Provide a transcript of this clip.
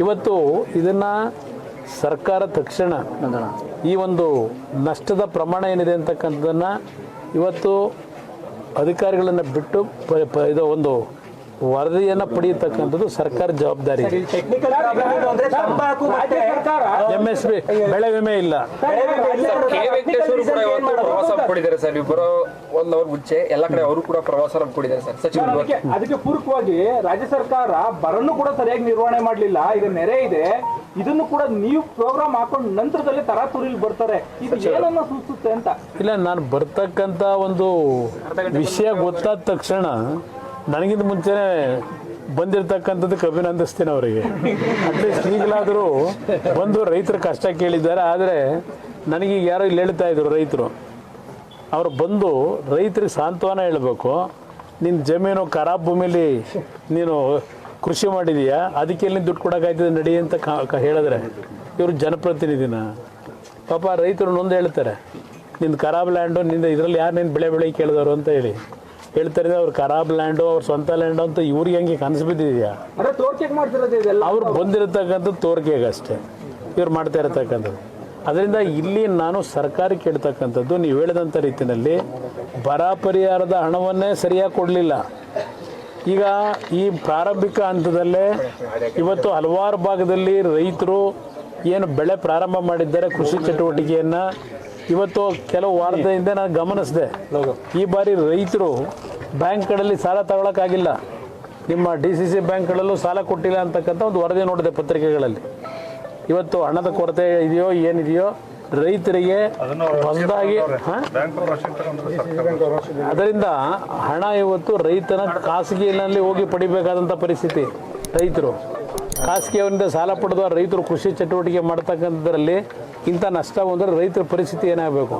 ಇವತ್ತು ಇದನ್ನು ಸರ್ಕಾರ ತಕ್ಷಣ ಈ ಒಂದು ನಷ್ಟದ ಪ್ರಮಾಣ ಏನಿದೆ ಅಂತಕ್ಕಂಥದ್ದನ್ನು ಇವತ್ತು ಅಧಿಕಾರಿಗಳನ್ನು ಬಿಟ್ಟು ಪ- ಪ- ಇದು ಒಂದು ವರದಿಯನ್ನು ಪಡೆಯತಕ್ಕಂಥದ್ದು ಸರ್ಕಾರ ಜವಾಬ್ದಾರಿ ಎಂ ಎಸ್ ಪಿ ಬೆಳೆ ವಿಮೆ ಇಲ್ಲ ಒಂದ್ ಅವರ್ ಮುಂಚೆ ಎಲ್ಲ ಕಡೆ ಅವರು ಕೂಡ ಪ್ರವಾಸ ಕೊಟ್ಟಿದ್ದಾರೆ ಸರ್. ಸಚಿವ ಅದಕ್ಕೆ ಪೂರ್ವಕವಾಗಿ ಪೂರಕವಾಗಿ ರಾಜ್ಯ ಸರ್ಕಾರ ಬರನ್ನು ಕೂಡ ಸರಿಯಾಗಿ ನಿರ್ವಹಣೆ ಮಾಡಲಿಲ್ಲ. ಈಗ ನೆರೆ ಇದೆ. ಇದನ್ನು ಕೂಡ ನೀವು ಪ್ರೋಗ್ರಾಮ್ ಹಾಕೊಂಡು ನಂತರದಲ್ಲಿ ತರಾತುರಿಲಿ ಬರ್ತಾರೆ. ಇದು ಏನನ್ನ ಸೂಚಿಸುತ್ತೆ ಅಂತ? ಇಲ್ಲ ನಾನು ಬರ್ತಕ್ಕಂತ ಒಂದು ವಿಷಯ ಗೊತ್ತಾದ ತಕ್ಷಣ ನನಗಿಂತ ಮುಂಚೆನೆ ಬಂದಿರತಕ್ಕಂಥದ್ದಕ್ಕೆ ಅಭಿನಂದಿಸ್ತೀನಿ ಅವರಿಗೆ. ಅಟ್ಲೀಸ್ಟ್ ಈಗಲಾದರೂ ಬಂದು ರೈತರ ಕಷ್ಟ ಕೇಳಿದ್ದಾರೆ. ಆದರೆ ನನಗೀಗ ಯಾರೋ ಇಲ್ಲಿ ಹೇಳ್ತಾ ಇದ್ರು ರೈತರು. ಅವರು ಬಂದು ರೈತರಿಗೆ ಸಾಂತ್ವನ ಹೇಳಬೇಕು ನಿನ್ನ ಜಮೀನು ಖರಾಬ್ ಭೂಮಿಲಿ ನೀನು ಕೃಷಿ ಮಾಡಿದೀಯಾ? ಅದಕ್ಕೆ ಇಲ್ಲಿ ದುಡ್ಡು ಕೊಡೋಕ್ಕಾಯ್ತದೆ ನಡಿ ಅಂತ ಕಾ- ಹೇಳಿದ್ರೆ ಇವರು ಜನಪ್ರತಿನಿಧಿನ. ಪಾಪ ರೈತರು ನೊಂದು ಹೇಳ್ತಾರೆ ನಿಂದು ಖರಾಬ್ ಲ್ಯಾಂಡು ನಿಂದ ಇದರಲ್ಲಿ ಯಾರು ನಿನ್ನ ಬೆಳೆ ಬೆಳೆ ಕೇಳಿದವರು? ಅಂತ ಹೇಳಿ. ಹೇಳ್ತಾರೆ ಅವ್ರು ಖರಾಬ್ ಲ್ಯಾಂಡು ಅವ್ರ ಸ್ವಂತ ಲ್ಯಾಂಡು ಅಂತ ಇವ್ರಿಗೆ ಹೆಂಗೆ ಕನಸು ಬಿದ್ದಿದೆಯಾ? ಅವ್ರು ಬಂದಿರತಕ್ಕಂಥದ್ದು ತೋರಿಕೆಗೆ ಅಷ್ಟೇ ಇವ್ರು ಮಾಡ್ತಾ ಇರತಕ್ಕಂಥದ್ದು. ಅದರಿಂದ ಇಲ್ಲಿ ನಾನು ಸರ್ಕಾರಕ್ಕೆ ಕೇಳ್ತಕ್ಕಂಥದ್ದು ನೀವು ಹೇಳಿದಂಥ ರೀತಿಯಲ್ಲಿ ಬರ ಪರಿಹಾರದ ಹಣವನ್ನೇ ಸರಿಯಾಗಿ ಕೊಡಲಿಲ್ಲ. ಈಗ ಈ ಪ್ರಾರಂಭಿಕ ಹಂತದಲ್ಲೇ ಇವತ್ತು ಹಲವಾರು ಭಾಗದಲ್ಲಿ ರೈತರು ಏನು ಬೆಳೆ ಪ್ರಾರಂಭ ಮಾಡಿದ್ದಾರೆ ಕೃಷಿ ಚಟುವಟಿಕೆಯನ್ನು. ಇವತ್ತು ಕೆಲವು ವಾರದ ಹಿಂದೆ ನಾನು ಗಮನಿಸಿದೆ. ಈ ಬಾರಿ ರೈತರು ಬ್ಯಾಂಕ್ಗಳಲ್ಲಿ ಸಾಲ ತಗೊಳಕ್ಕಾಗಿಲ್ಲ. ನಿಮ್ಮ ಡಿ ಸಿ ಸಿ ಬ್ಯಾಂಕ್ಗಳಲ್ಲೂ ಸಾಲ ಕೊಟ್ಟಿಲ್ಲ ಅಂತಕ್ಕಂಥ ಒಂದು ವರದಿ ನೋಡಿದೆ ಪತ್ರಿಕೆಗಳಲ್ಲಿ. ಇವತ್ತು ಹಣದ ಕೊರತೆ ಇದೆಯೋ ಏನಿದೆಯೋ ರೈತರಿಗೆ ಹೊಸದಾಗಿ ಅದರಿಂದ ಹಣ ಇವತ್ತು ರೈತನ ಖಾಸಗಿನಲ್ಲಿ ಹೋಗಿ ಪಡಿಬೇಕಾದಂಥ ಪರಿಸ್ಥಿತಿ. ರೈತರು ಖಾಸಗಿಯವರಿಂದ ಸಾಲ ಪಡೆದ ರೈತರು ಕೃಷಿ ಚಟುವಟಿಕೆ ಮಾಡ್ತಕ್ಕಂಥದ್ರಲ್ಲಿ ಇಂಥ ನಷ್ಟ ಬಂದರೆ ರೈತರ ಪರಿಸ್ಥಿತಿ ಏನಾಗಬೇಕು?